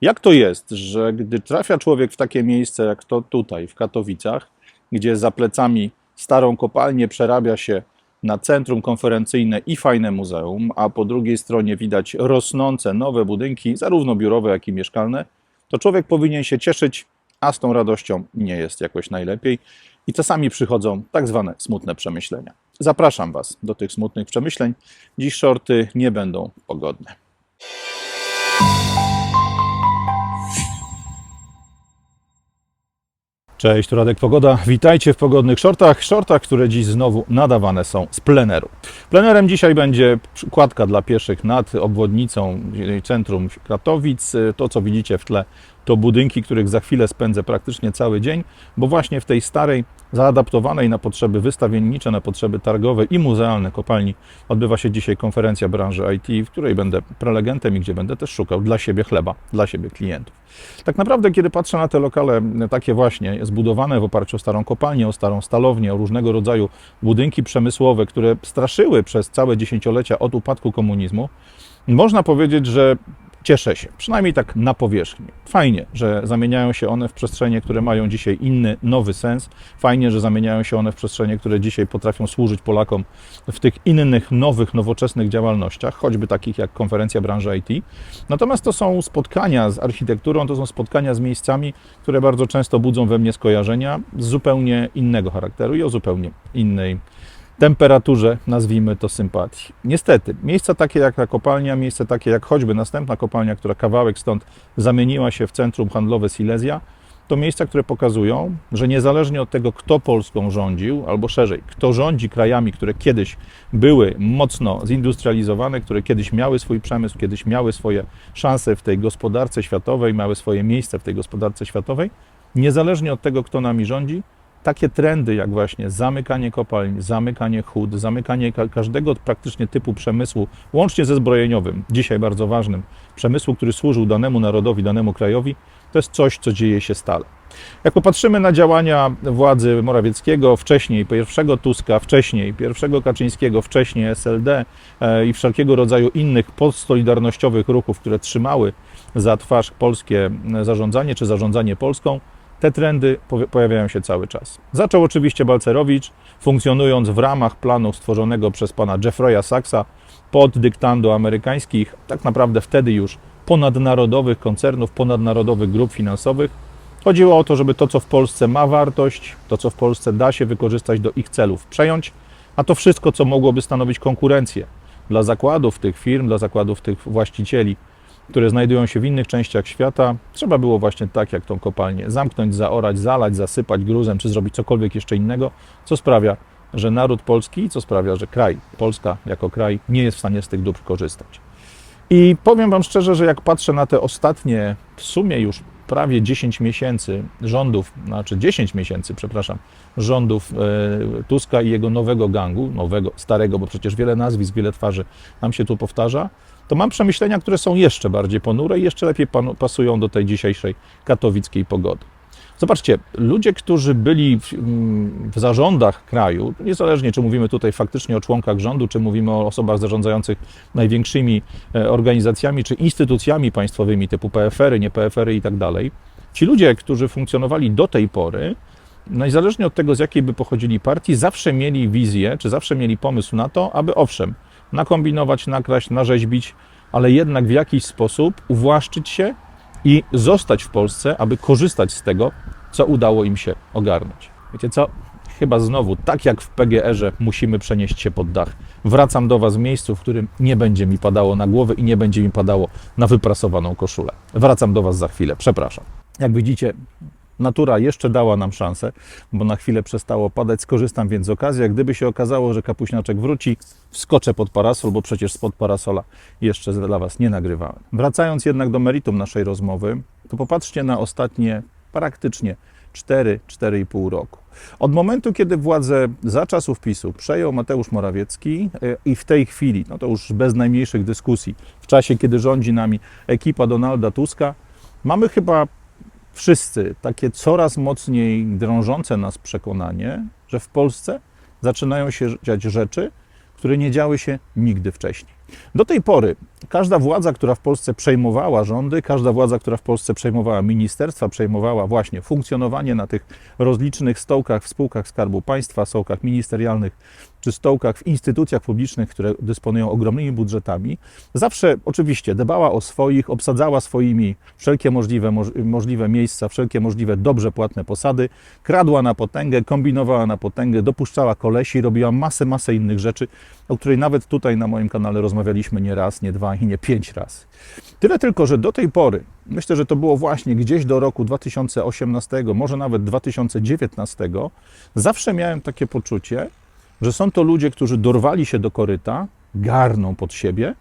Jak to jest, że gdy trafia człowiek w takie miejsce jak to tutaj, w Katowicach, gdzie za plecami starą kopalnię przerabia się na centrum konferencyjne i fajne muzeum, a po drugiej stronie widać rosnące nowe budynki, zarówno biurowe, jak i mieszkalne, to człowiek powinien się cieszyć, a z tą radością nie jest jakoś najlepiej. I czasami przychodzą tak zwane smutne przemyślenia. Zapraszam Was do tych smutnych przemyśleń. Dziś shorty nie będą pogodne. Cześć, tu Radek Pogoda. Witajcie w pogodnych shortach. Shortach, które dziś znowu nadawane są z pleneru. Plenerem dzisiaj będzie kładka dla pieszych nad obwodnicą centrum Katowic. To, co widzicie w tle, to budynki, których za chwilę spędzę praktycznie cały dzień, bo właśnie w tej starej, zaadaptowanej na potrzeby wystawiennicze, na potrzeby targowe i muzealne kopalni odbywa się dzisiaj konferencja branży IT, w której będę prelegentem i gdzie będę też szukał dla siebie chleba, dla siebie klientów. Tak naprawdę, kiedy patrzę na te lokale takie właśnie, zbudowane w oparciu o starą kopalnię, o starą stalownię, o różnego rodzaju budynki przemysłowe, które straszyły przez całe dziesięciolecia od upadku komunizmu, można powiedzieć, że cieszę się, przynajmniej tak na powierzchni. Fajnie, że zamieniają się one w przestrzenie, które mają dzisiaj inny, nowy sens. Fajnie, że zamieniają się one w przestrzenie, które dzisiaj potrafią służyć Polakom w tych innych, nowych, nowoczesnych działalnościach, choćby takich jak konferencja branży IT. Natomiast to są spotkania z architekturą, to są spotkania z miejscami, które bardzo często budzą we mnie skojarzenia z zupełnie innego charakteru i o zupełnie innej temperaturze, nazwijmy to sympatii. Niestety, miejsca takie jak ta kopalnia, miejsce takie jak choćby następna kopalnia, która kawałek stąd zamieniła się w centrum handlowe Silesia, to miejsca, które pokazują, że niezależnie od tego, kto Polską rządził, albo szerzej, kto rządzi krajami, które kiedyś były mocno zindustrializowane, które kiedyś miały swój przemysł, kiedyś miały swoje szanse w tej gospodarce światowej, miały swoje miejsce w tej gospodarce światowej, niezależnie od tego, kto nami rządzi, takie trendy jak właśnie zamykanie kopalń, zamykanie hut, zamykanie ka każdego praktycznie typu przemysłu, łącznie ze zbrojeniowym, dzisiaj bardzo ważnym, przemysłu, który służył danemu narodowi, danemu krajowi, to jest coś, co dzieje się stale. Jak popatrzymy na działania władzy Morawieckiego, wcześniej pierwszego Tuska, wcześniej pierwszego Kaczyńskiego, wcześniej SLD e, i wszelkiego rodzaju innych postsolidarnościowych ruchów, które trzymały za twarz polskie zarządzanie czy zarządzanie Polską, te trendy pojawiają się cały czas. Zaczął oczywiście Balcerowicz, funkcjonując w ramach planu stworzonego przez pana Jeffrey'a Sachsa pod dyktando amerykańskich, tak naprawdę wtedy już ponadnarodowych koncernów, ponadnarodowych grup finansowych. Chodziło o to, żeby to, co w Polsce ma wartość, to, co w Polsce da się wykorzystać do ich celów, przejąć, a to wszystko, co mogłoby stanowić konkurencję dla zakładów tych firm, dla zakładów tych właścicieli, które znajdują się w innych częściach świata, trzeba było właśnie tak jak tą kopalnię zamknąć, zaorać, zalać, zasypać gruzem, czy zrobić cokolwiek jeszcze innego, co sprawia, że naród polski, co sprawia, że kraj, Polska jako kraj nie jest w stanie z tych dóbr korzystać. I powiem Wam szczerze, że jak patrzę na te ostatnie, w sumie już prawie 10 miesięcy rządów, znaczy 10 miesięcy, przepraszam, rządów e, Tuska i jego nowego gangu, nowego, starego, bo przecież wiele nazwisk, wiele twarzy nam się tu powtarza, to mam przemyślenia, które są jeszcze bardziej ponure i jeszcze lepiej pasują do tej dzisiejszej katowickiej pogody. Zobaczcie, ludzie, którzy byli w, mm, w, zarządach kraju, niezależnie czy mówimy tutaj faktycznie o członkach rządu, czy mówimy o osobach zarządzających największymi e, organizacjami czy instytucjami państwowymi typu PFR-y, nie PFR-y i tak dalej, ci ludzie, którzy funkcjonowali do tej pory, niezależnie od tego, z jakiej by pochodzili partii, zawsze mieli wizję, czy zawsze mieli pomysł na to, aby owszem, nakombinować, nakraść, narzeźbić, ale jednak w jakiś sposób uwłaszczyć się i zostać w Polsce, aby korzystać z tego, co udało im się ogarnąć. Wiecie co? Chyba znowu, tak jak w PGR-ze, musimy przenieść się pod dach. Wracam do Was w miejscu, w którym nie będzie mi padało na głowę i nie będzie mi padało na wyprasowaną koszulę. Wracam do Was za chwilę, przepraszam. Jak widzicie, Natura jeszcze dała nam szansę, bo na chwilę przestało padać. Skorzystam więc z okazji. Jak gdyby się okazało, że kapuśniaczek wróci, wskoczę pod parasol, bo przecież spod parasola jeszcze dla Was nie nagrywałem. Wracając jednak do meritum naszej rozmowy, to popatrzcie na ostatnie praktycznie 4-4,5 roku. Od momentu, kiedy władzę za czasów PiSu przejął Mateusz Morawiecki e, i w tej chwili, no to już bez najmniejszych dyskusji, w czasie, kiedy rządzi nami ekipa Donalda Tuska, mamy chyba wszyscy takie coraz mocniej drążące nas przekonanie, że w Polsce zaczynają się dziać rzeczy, które nie działy się nigdy wcześniej. Do tej pory każda władza, która w Polsce przejmowała rządy, każda władza, która w Polsce przejmowała ministerstwa, przejmowała właśnie funkcjonowanie na tych rozlicznych stołkach w spółkach Skarbu Państwa, stołkach ministerialnych czy stołkach w instytucjach publicznych, które dysponują ogromnymi budżetami, zawsze oczywiście dbała o swoich, obsadzała swoimi wszelkie możliwe, moż- możliwe miejsca, wszelkie możliwe dobrze płatne posady, kradła na potęgę, kombinowała na potęgę, dopuszczała kolesi, robiła masę, masę innych rzeczy, o której nawet tutaj na moim kanale rozmawialiśmy nie raz, nie dwa i nie pięć razy. Tyle tylko, że do tej pory, myślę, że to było właśnie gdzieś do roku 2018, może nawet 2019, zawsze miałem takie poczucie, że są to ludzie, którzy dorwali się do koryta, garną pod siebie,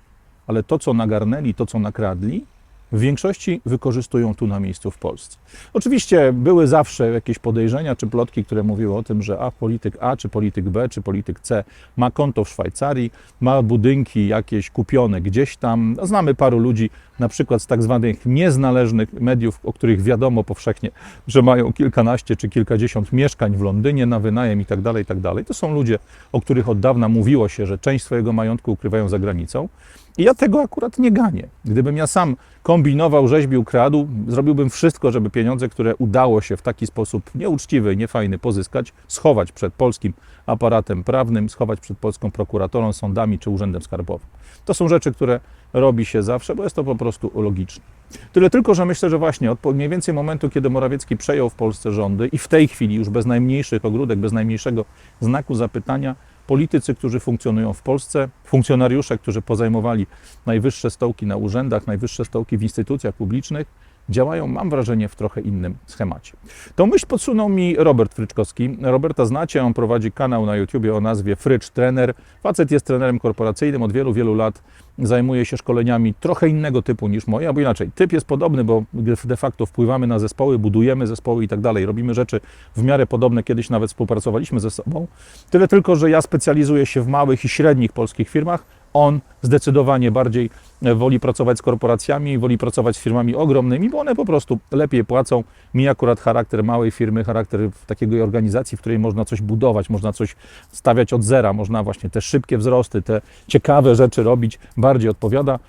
ale to, co nagarnęli, to, co nakradli, w większości wykorzystują tu na miejscu w Polsce. Oczywiście były zawsze jakieś podejrzenia czy plotki, które mówiły o tym, że a polityk A, czy polityk B, czy polityk C ma konto w Szwajcarii, ma budynki jakieś kupione gdzieś tam. Znamy paru ludzi, na przykład z tak zwanych niezależnych mediów, o których wiadomo powszechnie, że mają kilkanaście czy kilkadziesiąt mieszkań w Londynie na wynajem i tak dalej, i tak. To są ludzie, o których od dawna mówiło się, że część swojego majątku ukrywają za granicą. I ja tego akurat nie ganię. Gdybym ja sam kombinował, rzeźbił, kradł, zrobiłbym wszystko, żeby pieniądze, które udało się w taki sposób nieuczciwy niefajny pozyskać, schować przed polskim aparatem prawnym, schować przed polską prokuratorą, sądami czy urzędem skarbowym. To są rzeczy, które robi się zawsze, bo jest to po prostu logiczne. Tyle tylko, że myślę, że właśnie od mniej więcej momentu, kiedy Morawiecki przejął w Polsce rządy i w tej chwili już bez najmniejszych ogródek, bez najmniejszego znaku zapytania, politycy, którzy funkcjonują w Polsce, funkcjonariusze, którzy pozajmowali najwyższe stołki na urzędach, najwyższe stołki w instytucjach publicznych, działają, mam wrażenie, w trochę innym schemacie. Tą myśl podsunął mi Robert Fryczkowski. Roberta znacie, on prowadzi kanał na YouTubie o nazwie Frycz Trener. Facet jest trenerem korporacyjnym od wielu, wielu lat. Zajmuje się szkoleniami trochę innego typu niż moje, albo inaczej. Typ jest podobny, bo de facto wpływamy na zespoły, budujemy zespoły i tak dalej. Robimy rzeczy w miarę podobne. Kiedyś nawet współpracowaliśmy ze sobą. Tyle tylko, że ja specjalizuję się w małych i średnich polskich firmach. On zdecydowanie bardziej woli pracować z korporacjami, woli pracować z firmami ogromnymi, bo one po prostu lepiej płacą. Mi akurat charakter małej firmy, charakter takiej organizacji, w której można coś budować, można coś stawiać od zera, można właśnie te szybkie wzrosty, te ciekawe rzeczy robić, bardziej odpowiada.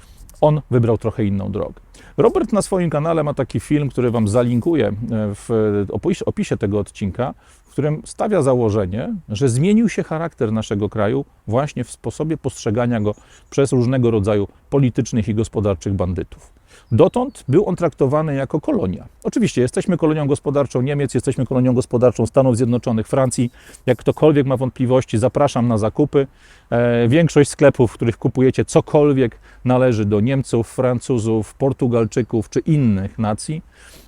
On wybrał trochę inną drogę. Robert na swoim kanale ma taki film, który Wam zalinkuję w opis- opisie tego odcinka, w którym stawia założenie, że zmienił się charakter naszego kraju właśnie w sposobie postrzegania go przez różnego rodzaju politycznych i gospodarczych bandytów. Dotąd był on traktowany jako kolonia. Oczywiście jesteśmy kolonią gospodarczą Niemiec, jesteśmy kolonią gospodarczą Stanów Zjednoczonych, Francji. Jak ktokolwiek ma wątpliwości, zapraszam na zakupy. E, większość sklepów, w których kupujecie cokolwiek, należy do Niemców, Francuzów, Portugalczyków czy innych nacji.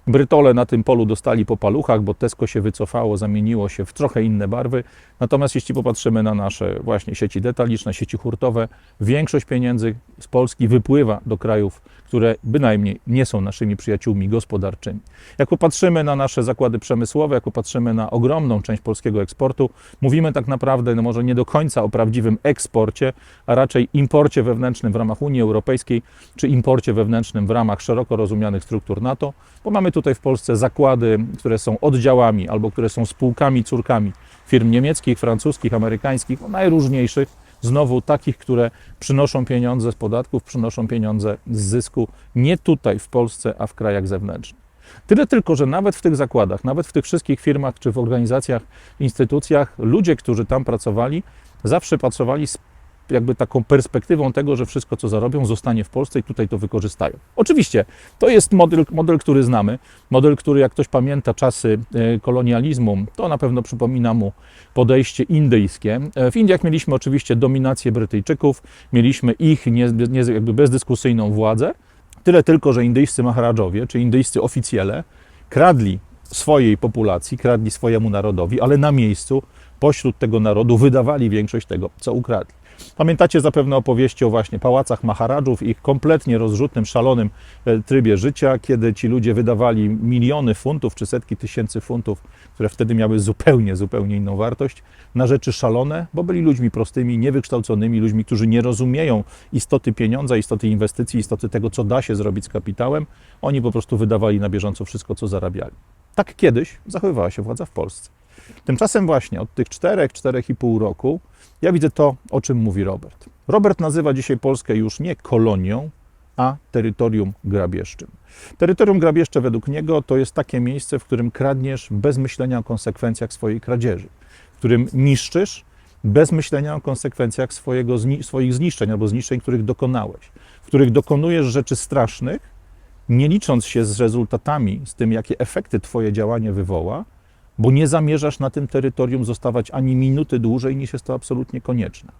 Brytole na tym polu dostali po paluchach, bo Tesco się wycofało, zamieniło się w trochę inne barwy. Natomiast jeśli popatrzymy na nasze właśnie sieci detaliczne, sieci hurtowe, większość pieniędzy z Polski wypływa do krajów, które bynajmniej nie są naszymi przyjaciółmi gospodarczymi. Jak popatrzymy na nasze zakłady przemysłowe, jak popatrzymy na ogromną część polskiego eksportu, mówimy tak naprawdę, no może nie do końca o prawdziwym eksporcie, a raczej imporcie wewnętrznym w ramach Unii Europejskiej, czy imporcie wewnętrznym w ramach szeroko rozumianych struktur NATO, bo mamy tutaj w Polsce zakłady, które są oddziałami albo które są spółkami, córkami firm niemieckich, francuskich, amerykańskich, no najróżniejszych, znowu takich, które przynoszą pieniądze z podatków, przynoszą pieniądze z zysku nie tutaj w Polsce, a w krajach zewnętrznych. Tyle tylko, że nawet w tych zakładach, nawet w tych wszystkich firmach czy w organizacjach, instytucjach, ludzie, którzy tam pracowali, zawsze pracowali z jakby taką perspektywą tego, że wszystko, co zarobią, zostanie w Polsce i tutaj to wykorzystają. Oczywiście, to jest model, model który znamy, model, który jak ktoś pamięta czasy e, kolonializmu, to na pewno przypomina mu podejście indyjskie. E, W Indiach mieliśmy oczywiście dominację Brytyjczyków, mieliśmy ich nie, nie, jakby bezdyskusyjną władzę, tyle tylko, że indyjscy maharadżowie, czy indyjscy oficjele, kradli swojej populacji, kradli swojemu narodowi, ale na miejscu pośród tego narodu wydawali większość tego, co ukradli. Pamiętacie zapewne opowieści o właśnie pałacach Maharadżów, ich kompletnie rozrzutnym, szalonym e, trybie życia, kiedy ci ludzie wydawali miliony funtów czy setki tysięcy funtów, które wtedy miały zupełnie, zupełnie inną wartość, na rzeczy szalone, bo byli ludźmi prostymi, niewykształconymi, ludźmi, którzy nie rozumieją istoty pieniądza, istoty inwestycji, istoty tego, co da się zrobić z kapitałem. Oni po prostu wydawali na bieżąco wszystko, co zarabiali. Tak kiedyś zachowywała się władza w Polsce. Tymczasem właśnie od tych 4-4,5 roku ja widzę to, o czym mówi Robert. Robert nazywa dzisiaj Polskę już nie kolonią, a terytorium grabieżczym. Terytorium grabieżcze według niego to jest takie miejsce, w którym kradniesz bez myślenia o konsekwencjach swojej kradzieży, w którym niszczysz bez myślenia o konsekwencjach swojego, swoich zniszczeń albo zniszczeń, których dokonałeś, w których dokonujesz rzeczy strasznych, nie licząc się z rezultatami, z tym, jakie efekty Twoje działanie wywoła, bo nie zamierzasz na tym terytorium zostawać ani minuty dłużej, niż jest to absolutnie konieczne.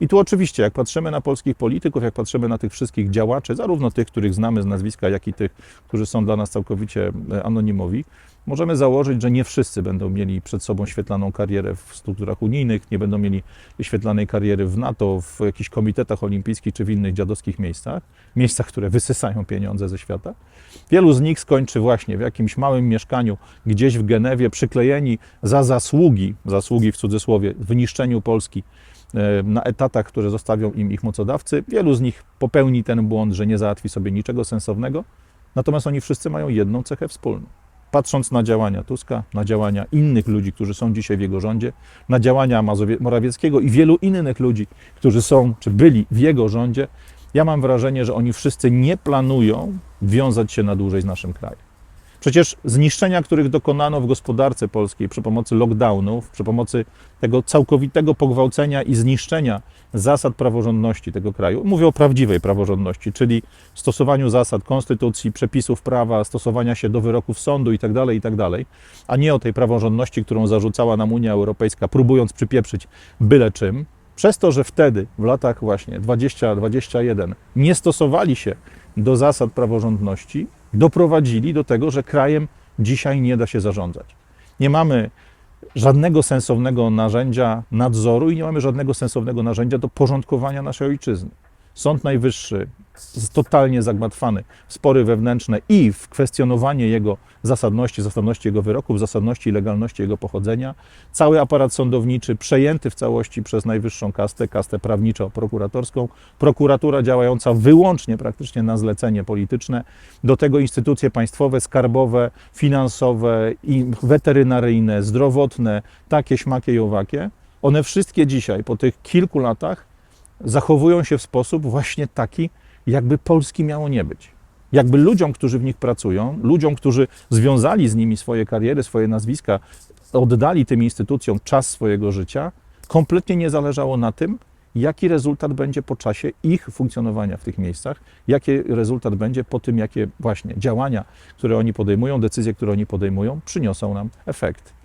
I tu oczywiście, jak patrzymy na polskich polityków, jak patrzymy na tych wszystkich działaczy, zarówno tych, których znamy z nazwiska, jak i tych, którzy są dla nas całkowicie e, anonimowi, możemy założyć, że nie wszyscy będą mieli przed sobą świetlaną karierę w strukturach unijnych, nie będą mieli świetlanej kariery w NATO, w jakichś komitetach olimpijskich czy w innych dziadowskich miejscach, miejscach, które wysysają pieniądze ze świata. Wielu z nich skończy właśnie w jakimś małym mieszkaniu gdzieś w Genewie, przyklejeni za zasługi, zasługi w cudzysłowie, w niszczeniu Polski e, na etatach, które zostawią im ich mocodawcy. Wielu z nich popełni ten błąd, że nie załatwi sobie niczego sensownego, natomiast oni wszyscy mają jedną cechę wspólną. Patrząc na działania Tuska, na działania innych ludzi, którzy są dzisiaj w jego rządzie, na działania Mazowie- Morawieckiego i wielu innych ludzi, którzy są czy byli w jego rządzie, ja mam wrażenie, że oni wszyscy nie planują wiązać się na dłużej z naszym krajem. Przecież zniszczenia, których dokonano w gospodarce polskiej przy pomocy lockdownów, przy pomocy tego całkowitego pogwałcenia i zniszczenia zasad praworządności tego kraju, mówię o prawdziwej praworządności, czyli stosowaniu zasad konstytucji, przepisów prawa, stosowania się do wyroków sądu itd., itd., a nie o tej praworządności, którą zarzucała nam Unia Europejska, próbując przypieprzyć byle czym. Przez to, że wtedy, w latach właśnie 20-21, nie stosowali się do zasad praworządności, doprowadzili do tego, że krajem dzisiaj nie da się zarządzać. Nie mamy żadnego sensownego narzędzia nadzoru i nie mamy żadnego sensownego narzędzia do porządkowania naszej ojczyzny. Sąd Najwyższy totalnie zagmatwany w spory wewnętrzne i w kwestionowanie jego zasadności, zasadności jego wyroków, zasadności i legalności jego pochodzenia. Cały aparat sądowniczy przejęty w całości przez najwyższą kastę, kastę prawniczo-prokuratorską. Prokuratura działająca wyłącznie praktycznie na zlecenie polityczne. Do tego instytucje państwowe, skarbowe, finansowe i weterynaryjne, zdrowotne, takie, śmakie i owakie. One wszystkie dzisiaj, po tych kilku latach, zachowują się w sposób właśnie taki, jakby Polski miało nie być. Jakby ludziom, którzy w nich pracują, ludziom, którzy związali z nimi swoje kariery, swoje nazwiska, oddali tym instytucjom czas swojego życia, kompletnie nie zależało na tym, jaki rezultat będzie po czasie ich funkcjonowania w tych miejscach, jaki rezultat będzie po tym, jakie właśnie działania, które oni podejmują, decyzje, które oni podejmują, przyniosą nam efekt.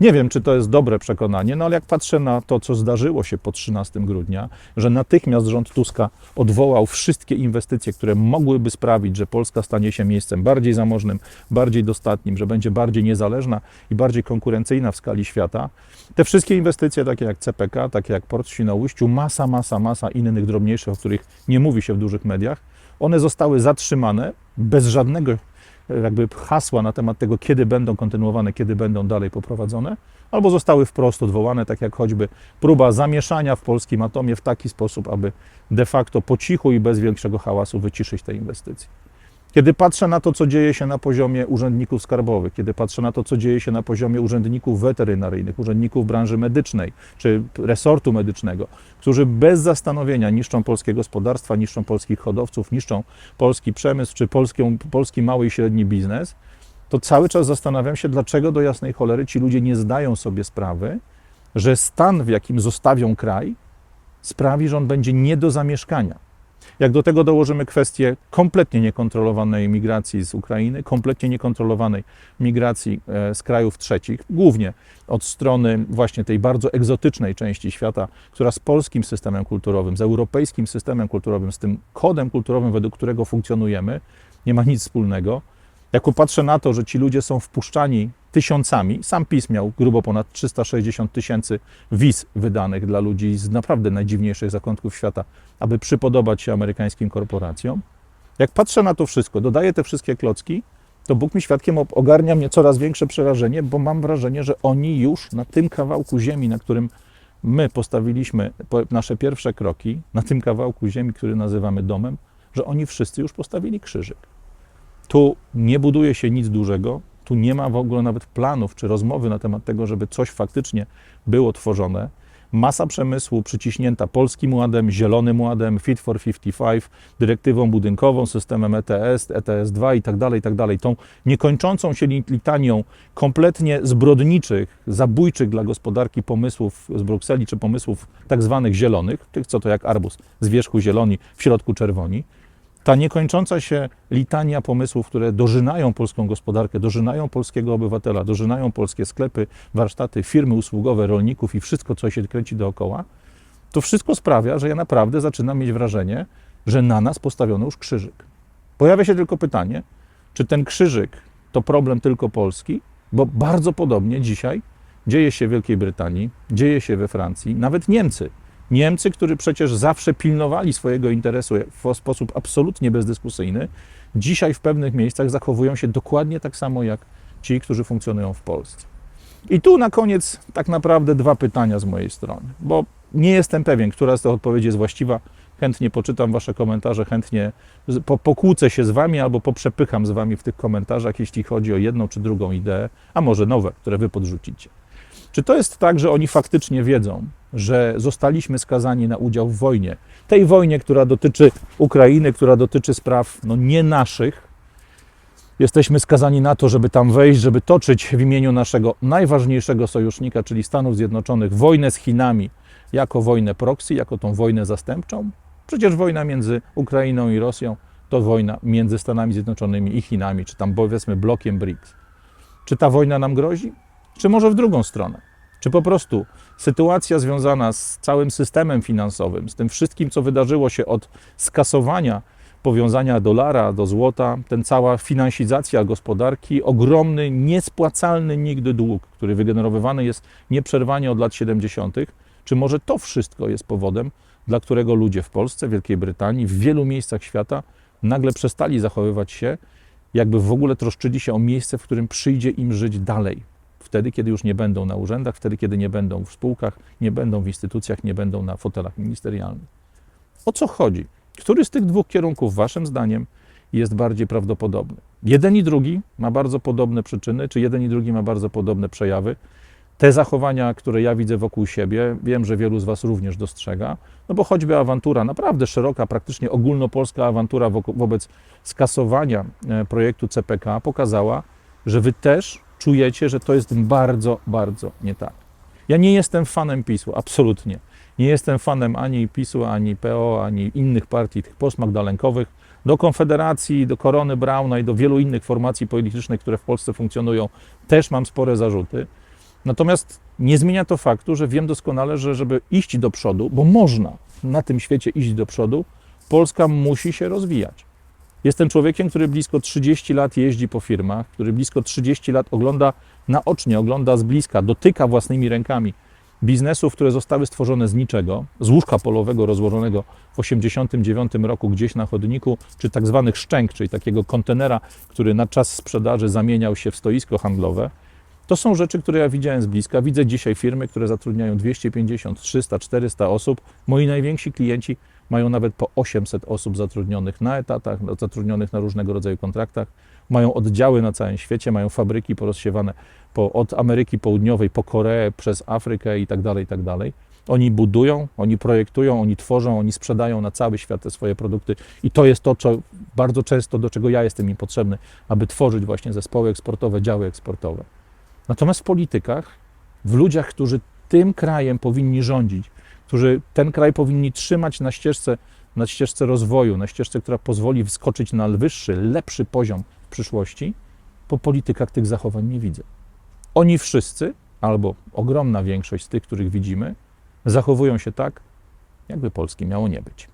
Nie wiem, czy to jest dobre przekonanie, no ale jak patrzę na to, co zdarzyło się po 13 grudnia, że natychmiast rząd Tuska odwołał wszystkie inwestycje, które mogłyby sprawić, że Polska stanie się miejscem bardziej zamożnym, bardziej dostatnim, że będzie bardziej niezależna i bardziej konkurencyjna w skali świata. Te wszystkie inwestycje, takie jak CPK, takie jak Port Świnoujściu, masa, masa, masa innych drobniejszych, o których nie mówi się w dużych mediach, one zostały zatrzymane bez żadnego jakby hasła na temat tego, kiedy będą kontynuowane, kiedy będą dalej poprowadzone, albo zostały wprost odwołane, tak jak choćby próba zamieszania w polskim atomie w taki sposób, aby de facto po cichu i bez większego hałasu wyciszyć te inwestycje. Kiedy patrzę na to, co dzieje się na poziomie urzędników skarbowych, kiedy patrzę na to, co dzieje się na poziomie urzędników weterynaryjnych, urzędników branży medycznej czy resortu medycznego, którzy bez zastanowienia niszczą polskie gospodarstwa, niszczą polskich hodowców, niszczą polski przemysł czy polski, mały i średni biznes, to cały czas zastanawiam się, dlaczego do jasnej cholery ci ludzie nie zdają sobie sprawy, że stan, w jakim zostawią kraj, sprawi, że on będzie nie do zamieszkania. Jak do tego dołożymy kwestię kompletnie niekontrolowanej migracji z Ukrainy, kompletnie niekontrolowanej migracji e, z krajów trzecich, głównie od strony właśnie tej bardzo egzotycznej części świata, która z polskim systemem kulturowym, z europejskim systemem kulturowym, z tym kodem kulturowym, według którego funkcjonujemy, nie ma nic wspólnego. Jak popatrzę na to, że ci ludzie są wpuszczani tysiącami, sam PiS miał grubo ponad 360 tysięcy wiz wydanych dla ludzi z naprawdę najdziwniejszych zakątków świata, aby przypodobać się amerykańskim korporacjom. Jak patrzę na to wszystko, dodaję te wszystkie klocki, to Bóg mi świadkiem ogarnia mnie coraz większe przerażenie, bo mam wrażenie, że oni już na tym kawałku ziemi, na którym my postawiliśmy po- nasze pierwsze kroki, na tym kawałku ziemi, który nazywamy domem, że oni wszyscy już postawili krzyżyk. Tu nie buduje się nic dużego, tu nie ma w ogóle nawet planów czy rozmowy na temat tego, żeby coś faktycznie było tworzone. Masa przemysłu przyciśnięta polskim ładem, zielonym ładem, Fit for 55, dyrektywą budynkową, systemem ETS, ETS2 i tak dalej, i tak. Tą niekończącą się litanią kompletnie zbrodniczych, zabójczych dla gospodarki pomysłów z Brukseli, czy pomysłów tak zwanych zielonych, tych co to jak arbuz, z wierzchu zieloni, w środku czerwoni. Ta niekończąca się litania pomysłów, które dożynają polską gospodarkę, dożynają polskiego obywatela, dożynają polskie sklepy, warsztaty, firmy usługowe, rolników i wszystko, co się kręci dookoła, to wszystko sprawia, że ja naprawdę zaczynam mieć wrażenie, że na nas postawiono już krzyżyk. Pojawia się tylko pytanie, czy ten krzyżyk to problem tylko Polski, bo bardzo podobnie dzisiaj dzieje się w Wielkiej Brytanii, dzieje się we Francji, nawet Niemcy. Niemcy, którzy przecież zawsze pilnowali swojego interesu w sposób absolutnie bezdyskusyjny, dzisiaj w pewnych miejscach zachowują się dokładnie tak samo jak ci, którzy funkcjonują w Polsce. I tu na koniec tak naprawdę dwa pytania z mojej strony, bo nie jestem pewien, która z tych odpowiedzi jest właściwa. Chętnie poczytam Wasze komentarze, chętnie po, pokłócę się z Wami albo poprzepycham z Wami w tych komentarzach, jeśli chodzi o jedną czy drugą ideę, a może nowe, które Wy podrzucicie. Czy to jest tak, że oni faktycznie wiedzą, że zostaliśmy skazani na udział w wojnie? Tej wojnie, która dotyczy Ukrainy, która dotyczy spraw no, nie naszych. Jesteśmy skazani na to, żeby tam wejść, żeby toczyć w imieniu naszego najważniejszego sojusznika, czyli Stanów Zjednoczonych, wojnę z Chinami jako wojnę proxy, jako tą wojnę zastępczą. Przecież wojna między Ukrainą i Rosją to wojna między Stanami Zjednoczonymi i Chinami, czy tam powiedzmy blokiem BRICS. Czy ta wojna nam grozi? Czy może w drugą stronę? Czy po prostu sytuacja związana z całym systemem finansowym, z tym wszystkim, co wydarzyło się od skasowania powiązania dolara do złota, ten cała finansizacja gospodarki, ogromny, niespłacalny nigdy dług, który wygenerowywany jest nieprzerwanie od lat 70., czy może to wszystko jest powodem, dla którego ludzie w Polsce, Wielkiej Brytanii, w wielu miejscach świata nagle przestali zachowywać się, jakby w ogóle troszczyli się o miejsce, w którym przyjdzie im żyć dalej, wtedy, kiedy już nie będą na urzędach, wtedy, kiedy nie będą w spółkach, nie będą w instytucjach, nie będą na fotelach ministerialnych. O co chodzi? Który z tych dwóch kierunków, Waszym zdaniem, jest bardziej prawdopodobny? Jeden i drugi ma bardzo podobne przyczyny, czy jeden i drugi ma bardzo podobne przejawy? Te zachowania, które ja widzę wokół siebie, wiem, że wielu z Was również dostrzega, no bo choćby awantura, naprawdę szeroka, praktycznie ogólnopolska awantura wobec skasowania e, projektu CPK pokazała, że Wy też czujecie, że to jest bardzo, bardzo nie tak. Ja nie jestem fanem PiSu, absolutnie. Nie jestem fanem ani PiSu, ani PO, ani innych partii, tych postmagdalenkowych. Do Konfederacji, do Korony Brauna i do wielu innych formacji politycznych, które w Polsce funkcjonują, też mam spore zarzuty. Natomiast nie zmienia to faktu, że wiem doskonale, że żeby iść do przodu, bo można na tym świecie iść do przodu, Polska musi się rozwijać. Jestem człowiekiem, który blisko 30 lat jeździ po firmach, który blisko 30 lat ogląda naocznie, ogląda z bliska, dotyka własnymi rękami biznesów, które zostały stworzone z niczego, z łóżka polowego rozłożonego w 1989 roku gdzieś na chodniku, czy tak zwanych szczęk, czyli takiego kontenera, który na czas sprzedaży zamieniał się w stoisko handlowe. To są rzeczy, które ja widziałem z bliska. Widzę dzisiaj firmy, które zatrudniają 250, 300, 400 osób. Moi najwięksi klienci mają nawet po 800 osób zatrudnionych na etatach, zatrudnionych na różnego rodzaju kontraktach. Mają oddziały na całym świecie, mają fabryki porozsiewane po, od Ameryki Południowej po Koreę, przez Afrykę i tak dalej, i tak dalej. Oni budują, oni projektują, oni tworzą, oni sprzedają na cały świat te swoje produkty i to jest to, co bardzo często do czego ja jestem im potrzebny, aby tworzyć właśnie zespoły eksportowe, działy eksportowe. Natomiast w politykach, w ludziach, którzy tym krajem powinni rządzić, którzy ten kraj powinni trzymać na ścieżce, na ścieżce rozwoju, na ścieżce, która pozwoli wskoczyć na wyższy, lepszy poziom w przyszłości, po politykach tych zachowań nie widzę. Oni wszyscy, albo ogromna większość z tych, których widzimy, zachowują się tak, jakby Polski miało nie być.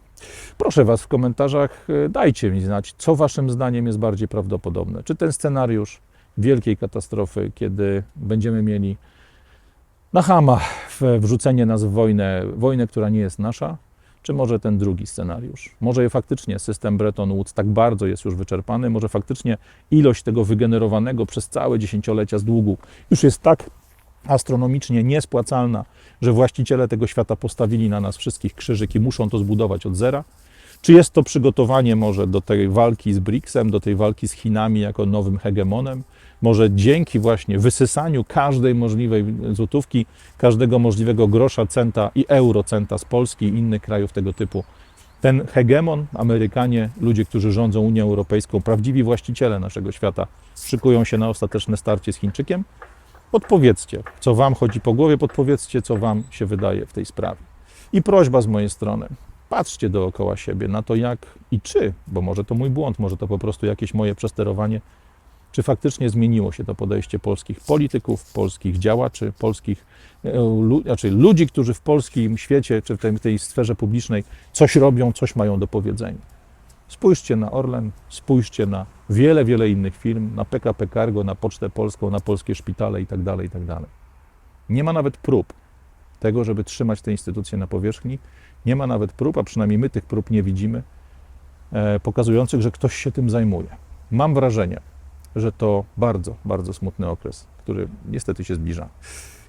Proszę Was w komentarzach, e, dajcie mi znać, co Waszym zdaniem jest bardziej prawdopodobne. Czy ten scenariusz wielkiej katastrofy, kiedy będziemy mieli na Hama w- wrzucenie nas w wojnę, wojnę, która nie jest nasza, czy może ten drugi scenariusz? Może faktycznie system Bretton Woods tak bardzo jest już wyczerpany, może faktycznie ilość tego wygenerowanego przez całe dziesięciolecia z długu już jest tak astronomicznie niespłacalna, że właściciele tego świata postawili na nas wszystkich krzyżyk i muszą to zbudować od zera? Czy jest to przygotowanie może do tej walki z BRICS-em, do tej walki z Chinami jako nowym hegemonem? Może dzięki właśnie wysysaniu każdej możliwej złotówki, każdego możliwego grosza, centa i eurocenta z Polski i innych krajów tego typu, ten hegemon, Amerykanie, ludzie, którzy rządzą Unią Europejską, prawdziwi właściciele naszego świata, szykują się na ostateczne starcie z Chińczykiem? Podpowiedzcie, co Wam chodzi po głowie, podpowiedzcie, co Wam się wydaje w tej sprawie. I prośba z mojej strony, patrzcie dookoła siebie na to, jak i czy, bo może to mój błąd, może to po prostu jakieś moje przesterowanie, czy faktycznie zmieniło się to podejście polskich polityków, polskich działaczy, polskich e, znaczy ludzi, którzy w polskim świecie czy w tej, tej sferze publicznej coś robią, coś mają do powiedzenia. Spójrzcie na Orlen, spójrzcie na wiele, wiele innych firm, na PKP Cargo, na Pocztę Polską, na polskie szpitale itd., itd. Nie ma nawet prób tego, żeby trzymać te instytucje na powierzchni. Nie ma nawet prób, a przynajmniej my tych prób nie widzimy, e, pokazujących, że ktoś się tym zajmuje. Mam wrażenie, że to bardzo, bardzo smutny okres, który niestety się zbliża.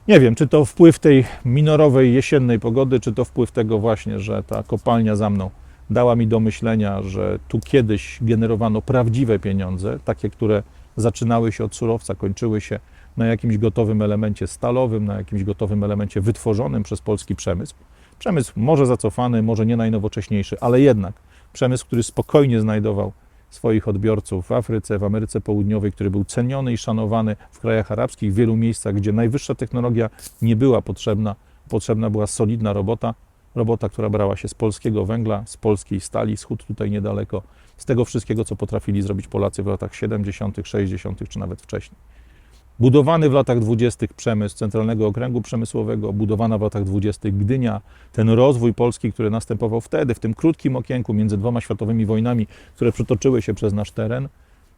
Nie wiem, czy to wpływ tej minorowej jesiennej pogody, czy to wpływ tego właśnie, że ta kopalnia za mną dała mi do myślenia, że tu kiedyś generowano prawdziwe pieniądze, takie, które zaczynały się od surowca, kończyły się na jakimś gotowym elemencie stalowym, na jakimś gotowym elemencie wytworzonym przez polski przemysł. Przemysł może zacofany, może nie najnowocześniejszy, ale jednak przemysł, który spokojnie znajdował swoich odbiorców w Afryce, w Ameryce Południowej, który był ceniony i szanowany w krajach arabskich, w wielu miejscach, gdzie najwyższa technologia nie była potrzebna, potrzebna była solidna robota, robota, która brała się z polskiego węgla, z polskiej stali, schód tutaj niedaleko, z tego wszystkiego, co potrafili zrobić Polacy w latach 70., 60., czy nawet wcześniej. Budowany w latach 20. przemysł Centralnego Okręgu Przemysłowego, budowana w latach 20. Gdynia, ten rozwój Polski, który następował wtedy, w tym krótkim okienku między dwoma światowymi wojnami, które przetoczyły się przez nasz teren,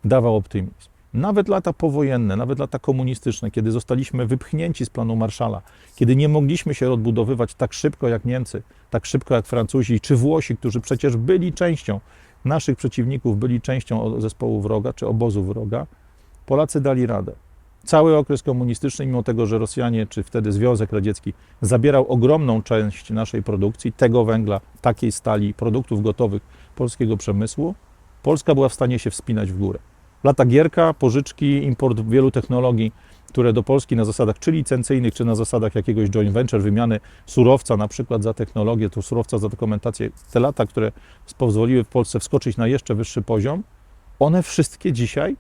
dawał optymizm. Nawet lata powojenne, nawet lata komunistyczne, kiedy zostaliśmy wypchnięci z planu Marszala, kiedy nie mogliśmy się odbudowywać tak szybko jak Niemcy, tak szybko jak Francuzi czy Włosi, którzy przecież byli częścią naszych przeciwników, byli częścią zespołu wroga czy obozu wroga, Polacy dali radę cały okres komunistyczny, mimo tego, że Rosjanie, czy wtedy Związek Radziecki, zabierał ogromną część naszej produkcji, tego węgla, takiej stali, produktów gotowych polskiego przemysłu, Polska była w stanie się wspinać w górę. Lata Gierka, pożyczki, import wielu technologii, które do Polski na zasadach czy licencyjnych, czy na zasadach jakiegoś joint venture, wymiany surowca na przykład za technologię, to surowca za dokumentację, te lata, które pozwoliły w Polsce wskoczyć na jeszcze wyższy poziom, one wszystkie dzisiaj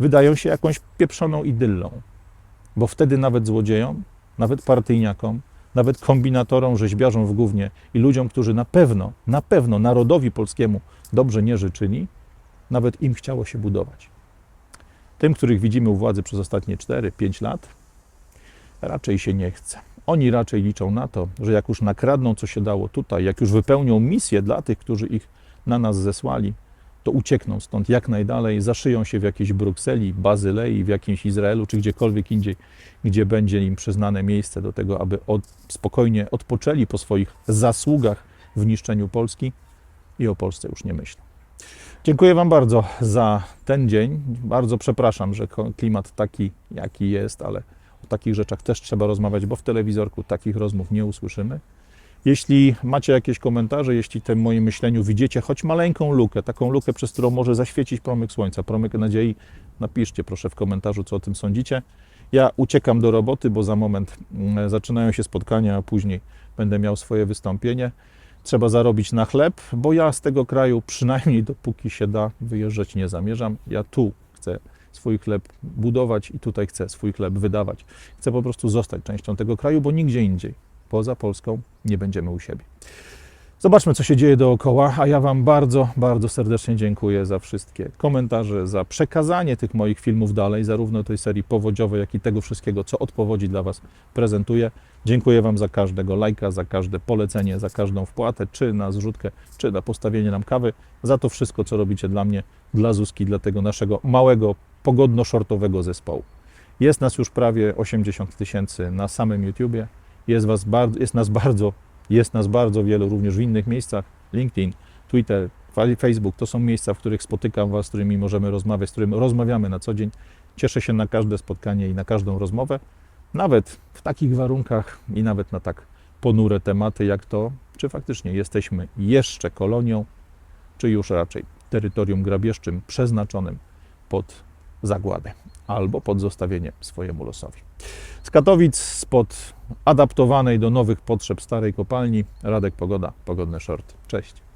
wydają się jakąś pieprzoną idyllą. Bo wtedy nawet złodziejom, nawet partyjniakom, nawet kombinatorom, rzeźbiarzom w gównie i ludziom, którzy na pewno, na pewno narodowi polskiemu dobrze nie życzyli, nawet im chciało się budować. Tym, których widzimy u władzy przez ostatnie 4-5 lat, raczej się nie chce. Oni raczej liczą na to, że jak już nakradną, co się dało tutaj, jak już wypełnią misję dla tych, którzy ich na nas zesłali, to uciekną stąd jak najdalej, zaszyją się w jakiejś Brukseli, Bazylei, w jakimś Izraelu czy gdziekolwiek indziej, gdzie będzie im przyznane miejsce do tego, aby od, spokojnie odpoczęli po swoich zasługach w niszczeniu Polski i o Polsce już nie myślą. Dziękuję Wam bardzo za ten dzień. Bardzo przepraszam, że klimat taki, jaki jest, ale o takich rzeczach też trzeba rozmawiać, bo w telewizorku takich rozmów nie usłyszymy. Jeśli macie jakieś komentarze, jeśli w tym moim myśleniu widzicie choć maleńką lukę, taką lukę, przez którą może zaświecić promyk słońca, promyk nadziei, napiszcie proszę w komentarzu, co o tym sądzicie. Ja uciekam do roboty, bo za moment mm, zaczynają się spotkania, a później będę miał swoje wystąpienie. Trzeba zarobić na chleb, bo ja z tego kraju przynajmniej dopóki się da wyjeżdżać nie zamierzam. Ja tu chcę swój chleb budować i tutaj chcę swój chleb wydawać. Chcę po prostu zostać częścią tego kraju, bo nigdzie indziej poza Polską nie będziemy u siebie. Zobaczmy, co się dzieje dookoła, a ja Wam bardzo, bardzo serdecznie dziękuję za wszystkie komentarze, za przekazanie tych moich filmów dalej, zarówno tej serii powodziowej, jak i tego wszystkiego, co od powodzi dla Was prezentuję. Dziękuję Wam za każdego lajka, za każde polecenie, za każdą wpłatę, czy na zrzutkę, czy na postawienie nam kawy, za to wszystko, co robicie dla mnie, dla Zuzki, dla tego naszego małego, pogodno-shortowego zespołu. Jest nas już prawie 80 tysięcy na samym YouTubie. Jest, was jest, nas bardzo, jest nas bardzo wielu również w innych miejscach. LinkedIn, Twitter, Facebook to są miejsca, w których spotykam Was, z którymi możemy rozmawiać, z którymi rozmawiamy na co dzień. Cieszę się na każde spotkanie i na każdą rozmowę, nawet w takich warunkach i nawet na tak ponure tematy jak to, czy faktycznie jesteśmy jeszcze kolonią, czy już raczej terytorium grabieżczym przeznaczonym pod zagładę albo pod zostawienie swojemu losowi. Z Katowic, spod adaptowanej do nowych potrzeb starej kopalni, Radek Pogoda, Pogodne Short. Cześć.